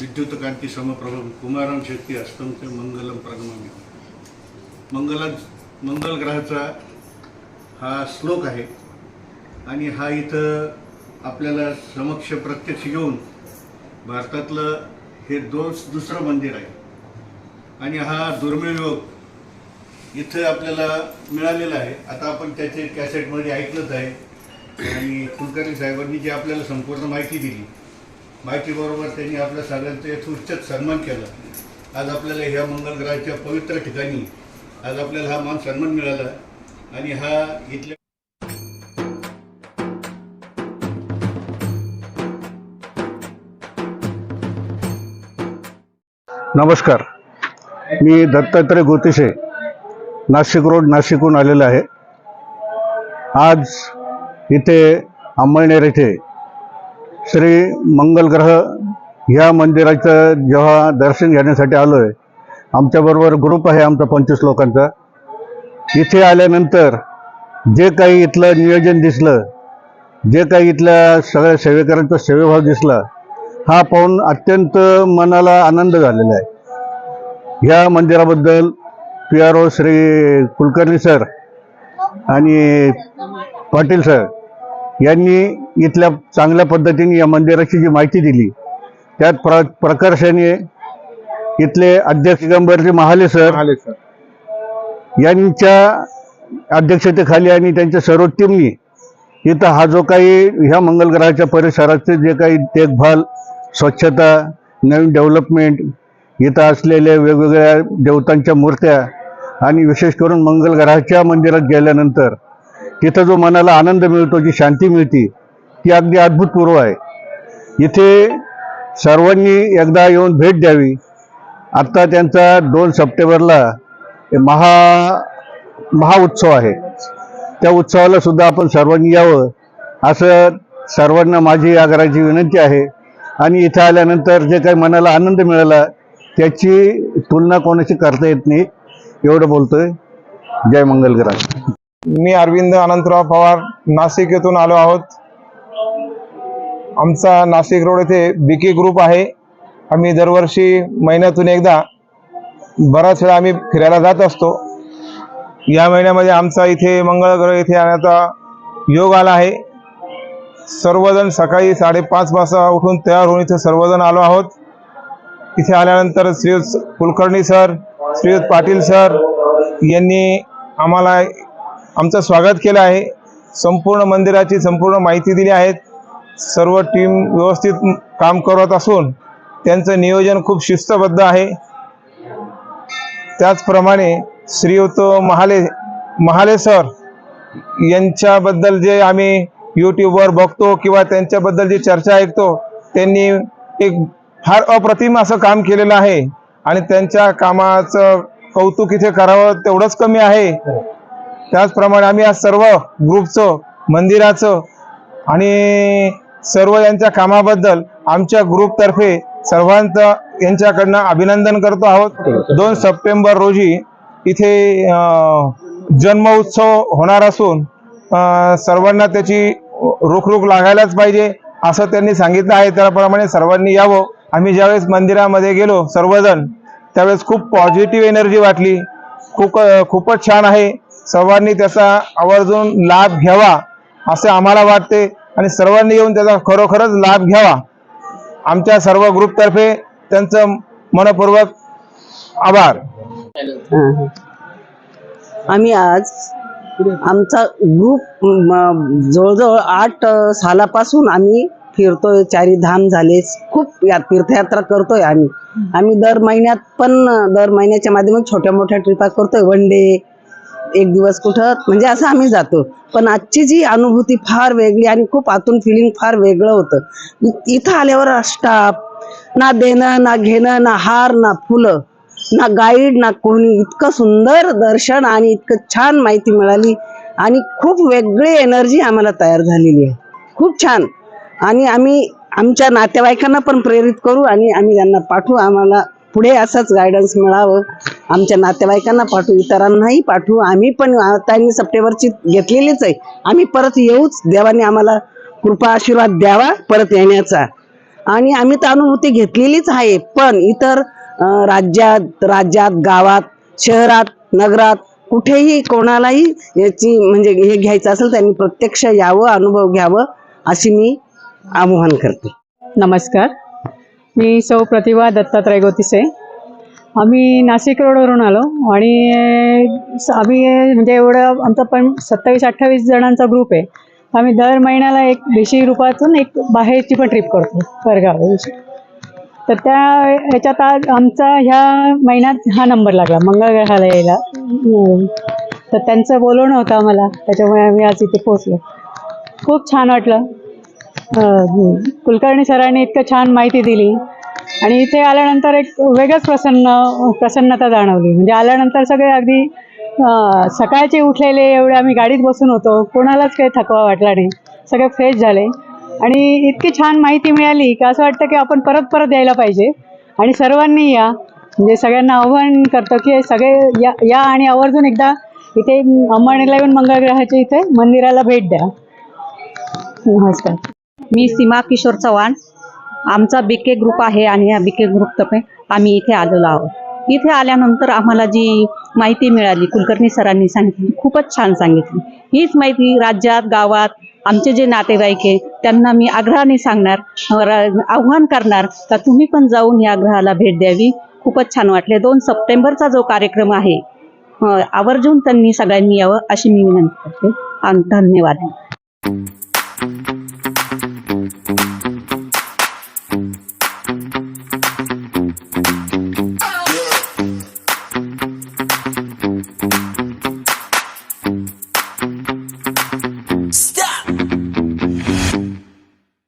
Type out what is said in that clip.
विद्युतकांती समप्रभम कुमारं शक्ती असतं ते मंगलम प्रणमामी मंगला मंगल ग्रहाचा हा श्लोक आहे आणि हा इथं आपल्याला समक्ष प्रत्यक्ष येऊन भारतातलं हे दोन दुसरं मंदिर आहे. आणि हा दुर्मिळ योग इथं आपल्याला मिळालेला आहे. आता आपण त्याचे कॅसेटमध्ये ऐकलंच आहे. आणि कुलकर्णी साहेबांनी जी आपल्याला संपूर्ण माहिती दिली माहितीबरोबर त्यांनी आपल्या सगळ्यांचा यथोचित सन्मान केला. आज आपल्याला ह्या मंगल ग्रहाच्या पवित्र ठिकाणी आज आपल्याला हा मान सन्मान मिळाला आणि हा इथल्या नमस्कार. मी दत्तात्रय गोतिशे नाशिक रोड नाशिकहून आलेलो आहे. आज इथे अंमळनेर येथे श्री मंगलग्रह ह्या मंदिराचं जेव्हा दर्शन घेण्यासाठी आलो आहे आमच्याबरोबर ग्रुप आहे आमचा पंचवीस लोकांचा. इथे आल्यानंतर जे काही इथलं नियोजन दिसलं जे काही इथल्या सगळ्या सेवेकरांचा सेवेभाव दिसला हा पाहून अत्यंत मनाला आनंद झालेला आहे. ह्या मंदिराबद्दल P R O Shri Kulkarni sir आणि पाटील सर यांनी इथल्या चांगल्या पद्धतीने या मंदिराची जी माहिती दिली त्यात प्र प्रकर्षाने इथले अध्यक्ष दिगंबरजी महाले सर यांच्या अध्यक्षतेखाली आणि त्यांच्या सर्व टीमनी इथं हा जो काही ह्या मंगलग्रहाच्या परिसराचे जे काही देखभाल स्वच्छता नवीन डेव्हलपमेंट इथं असलेल्या वेगवेगळ्या देवतांच्या मूर्त्या आणि विशेष करून मंगलग्रहाच्या मंदिरात गेल्यानंतर तिथं जो मनाला आनंद मिळतो जी शांती मिळते ती अगदी अद्भुतपूर्व आहे. इथे सर्वांनी एकदा येऊन भेट द्यावी. आत्ता त्यांचा दोन सप्टेंबरला महा महाउत्सव आहे. त्या उत्सवाला सुद्धा आपण सर्वांनी यावं असं सर्वांना माझी आग्रहाची विनंती आहे. आणि इथं आल्यानंतर जे काही मनाला आनंद मिळाला त्याची तुलना कोणाशी करता येत नाही एवढं बोलतोय. जय मंगलग्रह मी अरविंद अनंतराव पवार नाशिक येथून आलो आहोत. आमचा नाशिक रोड येथे बिकी ग्रुप आहे. आम्ही दरवर्षी महिन्यातून एकदा बराच वेळा आम्ही फिरायला जात असतो. या महिन्यामध्ये आमचा इथे मंगळग्रह येथे येण्याचा योग आला आहे. सर्वजण सकाळी साडेपाच वाजता उठून तयार होऊन इथे सर्वजण आलो आहोत. इथे आल्यानंतर श्रीयुत कुलकर्णी सर श्रीयुत पाटील सर यांनी आम्हाला आमचं स्वागत केलं आहे. संपूर्ण मंदिराची संपूर्ण माहिती दिली आहे. सर्व टीम व्यवस्थित काम करत असून त्यांचं नियोजन खूप शिस्तबद्ध आहे. त्याचप्रमाणे श्रीयुत महाले महाले सर यांच्याबद्दल जे आम्ही यूट्यूबवर बघतो किंवा त्यांच्याबद्दल जी चर्चा ऐकतो त्यांनी एक फार अप्रतिम असं काम केलेलं आहे. आणि त्यांच्या कामाचं कौतुक इथे करावं तेवढंच कमी आहे. त्याचप्रमाणे आम्ही आज सर्व ग्रुपचं मंदिराचं आणि सर्व यांच्या कामाबद्दल आमच्या ग्रुपतर्फे सर्वांचं यांच्याकडनं अभिनंदन करतो आहोत. दोन सप्टेंबर रोजी इथे जन्मोत्सव जन्म उत्सव होणार असून सर्वांना त्याची रुखरुख लागायलाच पाहिजे असं त्यांनी सांगितलं आहे. त्याप्रमाणे सर्वांनी यावं. आम्ही ज्यावेळेस मंदिरामध्ये गेलो सर्वजण त्यावेळेस खूप पॉझिटिव्ह एनर्जी वाटली. खूप खूपच छान आहे. सर्वांनी त्याचा आवर्जून लाभ घ्यावा असे आम्हाला वाटते. आणि सर्वांनी येऊन त्याचा खरोखरच लाभ घ्यावा. आमच्या सर्व ग्रुपतर्फे त्यांचं मनपूर्वक आभार. आम्ही आज आमचा ग्रुप जवळजवळ आठ सालापासून आम्ही फिरतोय. चारी धाम झाले. खूप या तीर्थयात्रा करतोय आम्ही. आम्ही दर महिन्यात पण दर महिन्याच्या माध्यमातून छोट्या मोठ्या ट्रिपा करतोय. वन डे एक दिवस कुठं म्हणजे असं आम्ही जातो. पण आजची जी अनुभूती फार वेगळी आणि खूप आतून फिलिंग फार वेगळं होतं. इथं आल्यावर स्टाफ ना देणं ना घेणं ना हार ना फुलं ना गाईड ना कोणी. इतकं सुंदर दर्शन आणि इतकं छान माहिती मिळाली आणि खूप वेगळी एनर्जी आम्हाला तयार झालेली आहे. खूप छान. आणि आम्ही आमच्या नातेवाईकांना पण प्रेरित करू आणि आम्ही त्यांना पाठवू. आम्हाला पुढे असंच गायडन्स मिळावं. आमच्या नातेवाईकांना पाठवू इतरांनाही पाठवू. आम्ही पण त्यांनी सप्टेंबरची घेतलेलीच आहे. आम्ही परत येऊच देवाने आम्हाला कृपा आशीर्वाद द्यावा परत येण्याचा. आणि आम्ही तर अनुभूती घेतलेलीच आहे पण इतर राज्यात राज्यात गावात शहरात नगरात कुठेही कोणालाही याची म्हणजे हे घ्यायचं असेल त्यांनी प्रत्यक्ष यावं अनुभव घ्यावं अशी मी आवाहन करते. नमस्कार. मी सौ प्रतिभा दत्तात्रय गोतिसे. आम्ही नाशिक रोडवरून आलो आणि आम्ही म्हणजे एवढं आमचा पण सत्तावीस अठ्ठावीस जणांचा ग्रुप आहे. आम्ही दर महिन्याला एक देशी रूपातून एक बाहेरची पण ट्रिप करतो परगाव. तर त्या ह्याच्यात आज आमचा ह्या महिन्यात हा नंबर लागला मंगळग्रहाला यायला तर त्यांचं बोलवणं होतं आम्हाला त्याच्यामुळे आम्ही आज इथे पोचलो खूप छान वाटलं. कुलकर्णी सरांनी इतकं छान माहिती दिली. आणि इथे आल्यानंतर एक वेगळंच प्रसन्न प्रसन्नता जाणवली. म्हणजे आल्यानंतर सगळे अगदी सकाळचे उठलेले एवढे आम्ही गाडीत बसून होतो. कोणालाच काही थकवा वाटला नाही. सगळे फ्रेश झाले. आणि इतकी छान माहिती मिळाली की असं वाटतं की आपण परत परत यायला पाहिजे. आणि सर्वांनी या. म्हणजे सगळ्यांना आव्हान करतो की सगळे या या आणि आवर्जून एकदा इथे अंबाणीला येऊन मंगळग्रहाच्या इथे मंदिराला भेट द्या. नमस्कार. मी सीमा किशोर चव्हाण. आमचा बीके ग्रुप आहे आणि या बीके ग्रुपतर्फे आम्ही इथे आलेलो आहोत. इथे आल्यानंतर आम्हाला जी माहिती मिळाली कुलकर्णी सरांनी सांगितली खूपच छान सांगितली. हीच माहिती राज्यात गावात आमचे जे नातेवाईक आहे त्यांना मी आग्रहाने सांगणार आव्हान करणार का तुम्ही पण जाऊन या ग्रहाला भेट द्यावी. खूपच छान वाटले. दोन सप्टेंबरचा जो कार्यक्रम आहे आवर्जून त्यांनी सगळ्यांनी यावं अशी मी विनंती करते. आणि धन्यवाद.